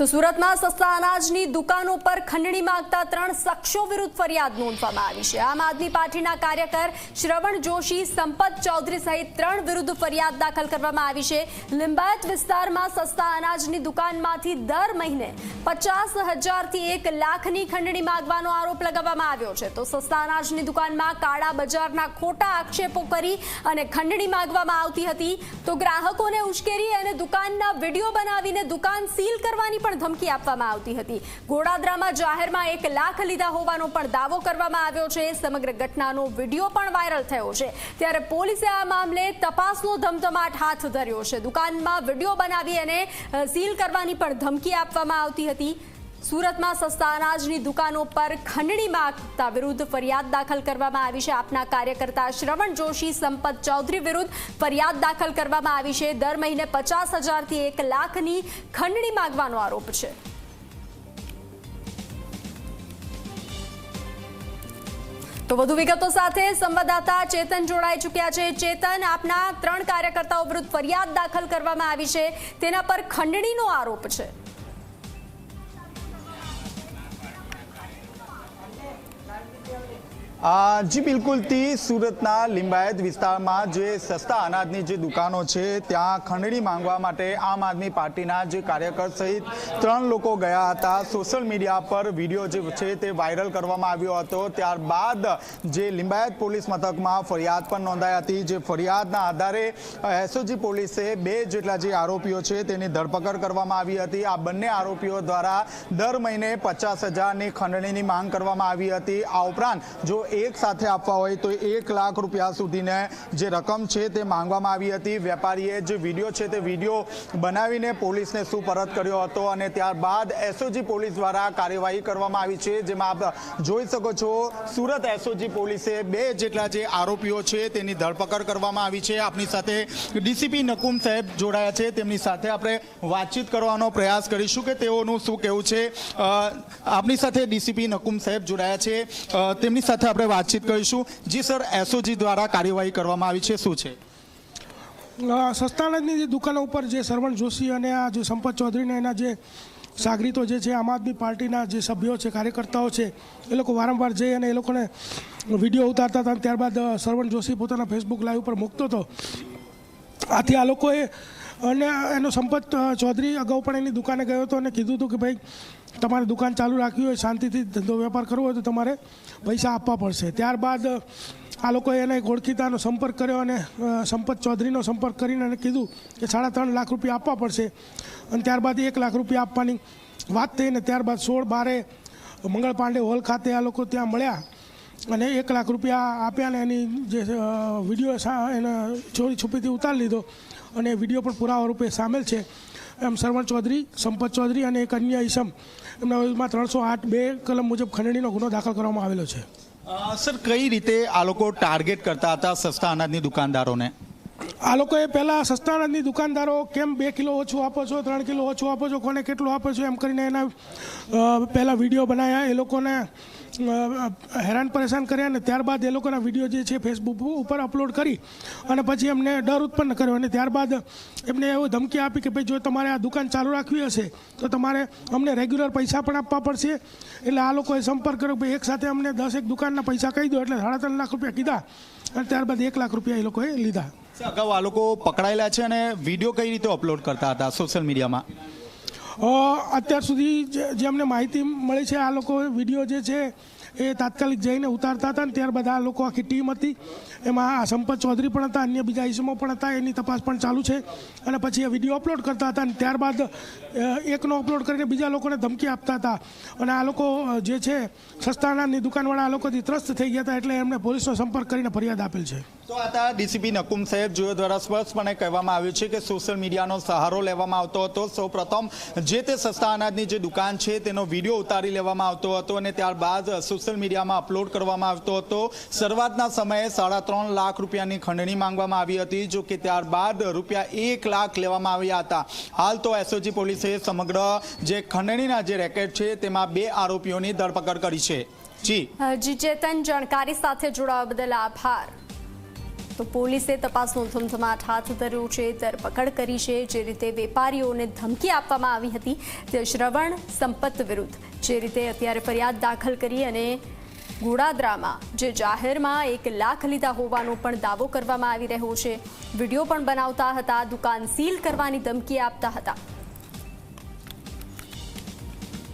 તો સુરતમાં સસ્તા અનાજની દુકાનો પર ખંડણી માંગતા ત્રણ શખ્સો વિરુદ્ધ ફરિયાદ નોંધવામાં આવી છે. આમ આદમી પાર્ટીના કાર્યકર શ્રવણ જોશી, સંપત ચૌધરી સહિત ત્રણ વિરુદ્ધ ફરિયાદ દાખલ કરવામાં આવી છે. લિંબાયત વિસ્તારમાં સસ્તા અનાજની દુકાનમાંથી દર મહિને પચાસ હજારથી એક લાખની ખંડણી માંગવાનો આરોપ લગાવવામાં આવ્યો છે. તો સસ્તા અનાજની દુકાનમાં કાળા બજારના ખોટા આક્ષેપો કરી અને ખંડણી માંગવામાં આવતી હતી. તો ગ્રાહકોને ઉશ્કેરી અને દુકાનના વીડિયો બનાવીને દુકાન સીલ કરવાની પણ ધમકી આપવામાં આવતી હતી. ઘોડાદરામાં જાહેરમાં એક લાખ લીધા હોવાનો પણ દાવો કરવામાં આવ્યો છે. સમગ્ર ઘટનાનો વીડિયો પણ વાયરલ થયો છે. ત્યારે પોલીસે આ મામલે તપાસનો ધમધમાટ હાથ ધર્યો છે. દુકાનમાં વીડિયો બનાવી અને સીલ કરવાની પણ ધમકી આપવામાં આવતી હતી. સુરતમાં સસ્તા અનાજની દુકાનો પર ખંડણી માગતા વિરુદ્ધ ફરિયાદ દાખલ કરવામાં આવી છે. આપના કાર્યકર્તા શ્રવણ જોશી, સંપત ચૌધરી વિરુદ્ધ ફરિયાદ દાખલ કરવામાં આવી છે. દર મહિને પચાસ હજારથી એક લાખની ખંડણી માગવાનો આરોપ છે. તો વધુ વિગતો સાથે સંવાદદાતા ચેતન જોડાઈ ચૂક્યા છે. ચેતન, આપના ત્રણ કાર્યકર્તાઓ વિરુદ્ધ ફરિયાદ દાખલ કરવામાં આવી છે. તેના પર ખંડણીનો આરોપ છે. જી બિલકુલથી સુરતના લિંબાયત વિસ્તારમાં જે સસ્તા અનાજની જે દુકાનો છે, ત્યાં ખંડણી માંગવા માટે આમ આદમી પાર્ટીના જે કાર્યકર સહિત ત્રણ લોકો ગયા હતા. સોશિયલ મીડિયા પર વીડિયો જે છે તે વાયરલ કરવામાં આવ્યો હતો. ત્યારબાદ જે લિંબાયત પોલીસ મથકમાં ફરિયાદ પણ નોંધાઈ હતી. જે ફરિયાદના આધારે એસઓજી પોલીસે બે જેટલા જે આરોપીઓ છે તેની ધરપકડ કરવામાં આવી હતી. આ બંને આરોપીઓ દ્વારા દર મહિને પચાસ હજારની ખંડણીની માંગ કરવામાં આવી હતી. આ ઉપરાંત જો એક સાથે આપવા હોય તો એક લાખ રૂપિયા સુધીને જે રકમ છે તે માંગવામાં આવી હતી. વેપારીએ જે વીડિયો છે તે વીડિયો બનાવીને પોલીસને સુપરત કર્યો હતો અને ત્યારબાદ એસઓજી પોલીસ દ્વારા કાર્યવાહી કરવામાં આવી છે. જેમાં આપ જોઈ શકો છો, સુરત એસઓજી પોલીસે બે જેટલા જે આરોપીઓ છે તેની ધરપકડ કરવામાં આવી છે. આપની સાથે ડીસીપી નકુમ સાહેબ જોડાયા છે. તેમની સાથે આપણે વાતચીત કરવાનો પ્રયાસ કરીશું કે તેઓનું શું કહેવું છે. આપની સાથે ડીસીપી નકુમ સાહેબ જોડાયા છે. તેમની સાથે આપણે વાતચીત કરીશું. જી સર એસઓજી દ્વારા કાર્યવાહી કરવામાં આવી છે. શું છે? સસ્તાનંદની જે દુકાનો ઉપર જે સરવણ જોશી અને આ જે સંપત ચૌધરીને એના જે સાગરીતો જે છે, આમ આદમી પાર્ટીના જે સભ્યો છે, કાર્યકર્તાઓ છે, એ લોકો વારંવાર જઈ અને એ લોકોને વીડિયો ઉતારતા હતા ત્યારબાદ સરવણ જોશી પોતાના ફેસબુક લાઈવ ઉપર મૂકતો હતો. આથી આ લોકોએ અને એનો સંપત ચૌધરી અગાઉ પણ એની દુકાને ગયો હતો અને કીધું હતું કે ભાઈ તમારે દુકાન ચાલુ રાખવી હોય, શાંતિથી ધંધો વેપાર કરવો હોય તો તમારે પૈસા આપવા પડશે. ત્યારબાદ આ લોકોએ એને એક ઓળખીતાનો સંપર્ક કર્યો અને સંપત ચૌધરીનો સંપર્ક કરીને એને કીધું કે સાડા ત્રણ લાખ રૂપિયા આપવા પડશે. અને ત્યારબાદ એક લાખ રૂપિયા આપવાની વાત થઈ ને ત્યારબાદ સોળ બારે મંગળ પાંડે હોલ ખાતે આ લોકો ત્યાં મળ્યા અને એક લાખ રૂપિયા આપ્યા ને એની જે વીડિયો એને ચોરી છુપીથી ઉતારી લીધો. અને વીડિયો પણ પુરાવા રૂપે સામેલ છે. એમ સરવણ ચૌધરી, સંપત ચૌધરી અને એક અન્ય ઈસમ. એમના વિરુદ્ધમાં ત્રણસો આઠ બે કલમ મુજબ ખંડણીનો ગુનો દાખલ કરવામાં આવેલો છે. સર, કઈ રીતે આ લોકો ટાર્ગેટ કરતા હતા સસ્તા અનાજની દુકાનદારોને? આ લોકોએ પહેલાં સસ્તા દુકાનદારો કેમ બે કિલો ઓછું આપો છો, ત્રણ કિલો ઓછું આપો છો, કોને કેટલું આપો છો એમ કરીને એના પહેલાં વીડિયો બનાવ્યા એ લોકોને હેરાન પરેશાન કર્યા અને ત્યારબાદ એ લોકોના વીડિયો જે છે ફેસબુક ઉપર અપલોડ કરી અને પછી એમને ડર ઉત્પન્ન કર્યો અને ત્યારબાદ એમને એવું ધમકી આપી કે ભાઈ જો તમારે આ દુકાન ચાલુ રાખવી હશે, તો તમારે અમને રેગ્યુલર પૈસા પણ આપવા પડશે. એટલે આ લોકોએ સંપર્ક કર્યો ભાઈ એક સાથે અમને દસ એક દુકાનના પૈસા કહી દો, એટલે સાડા ત્રણ લાખ રૂપિયા કીધા અને ત્યારબાદ એક લાખ રૂપિયા એ લોકોએ લીધા. અગાઉ આ લોકો પકડાયેલા છે અને વીડિયો કઈ રીતે અપલોડ કરતા હતા સોશિયલ મીડિયામાં અત્યાર સુધી જે અમને માહિતી મળી છે, આ લોકો વીડિયો જે છે, એ તાત્કાલિક જઈને ઉતારતા હતા ને ત્યારબાદ આ લોકો આખી ટીમ હતી. એમાં આ સંપત ચૌધરી પણ હતા, અન્ય બીજા ઇસમો પણ હતા, એની તપાસ પણ ચાલુ છે. અને પછી એ વીડિયો અપલોડ કરતા હતા અને ત્યારબાદ એકનો અપલોડ કરીને બીજા લોકોને ધમકી આપતા હતા. અને આ લોકો જે છે સસ્તાનાની દુકાનવાળા આ લોકોથી ત્રસ્ત થઈ ગયા હતા, એટલે એમને પોલીસનો સંપર્ક કરીને ફરિયાદ આપેલ છે. તો આ હતા ડીસીપી નકુમ સાહેબ જો દ્વારા સ્પષ્ટપણે કહેવામાં આવ્યું છે કે સોશિયલ મીડિયાનો સહારો લેવામાં આવતો હતો. સૌપ્રથમ જે તે સસ્તા અનાજની જે દુકાન છે તેનો વીડિયો ઉતારી લેવામાં આવતો હતો અને ત્યારબાદ સોશિયલ મીડિયામાં અપલોડ કરવામાં આવતો હતો. શરૂઆતના સમયે સાડા ત્રણ લાખ રૂપિયાની ખંડણી માંગવામાં આવી હતી, જો કે ત્યારબાદ રૂપિયા એક લાખ લેવામાં આવ્યા હતા. હાલ તો એસઓજી પોલીસે સમગ્ર જે ખંડણીના જે રેકેટ છે તેમાં બે આરોપીઓની ધરપકડ કરી છે. જી. જી ચેતન, જાણકારી સાથે જોડાવા બદલ આભાર. તો પોલીસે તપાસનો ધમધમાટ હાથ ધર્યો છે, ધરપકડ કરી છે, જે રીતે વેપારીઓને ધમકી આપવામાં આવી હતી. તે શ્રવણ સંપત વિરુદ્ધ જે રીતે અત્યારે ફરિયાદ દાખલ કરી અને ગોડાદરામાં, જે જાહેરમાં એક લાખ લીધા હોવાનો પણ દાવો કરવામાં આવી રહ્યો છે. વીડિયો પણ બનાવતા હતા, દુકાન સીલ કરવાની ધમકી આપતા હતા.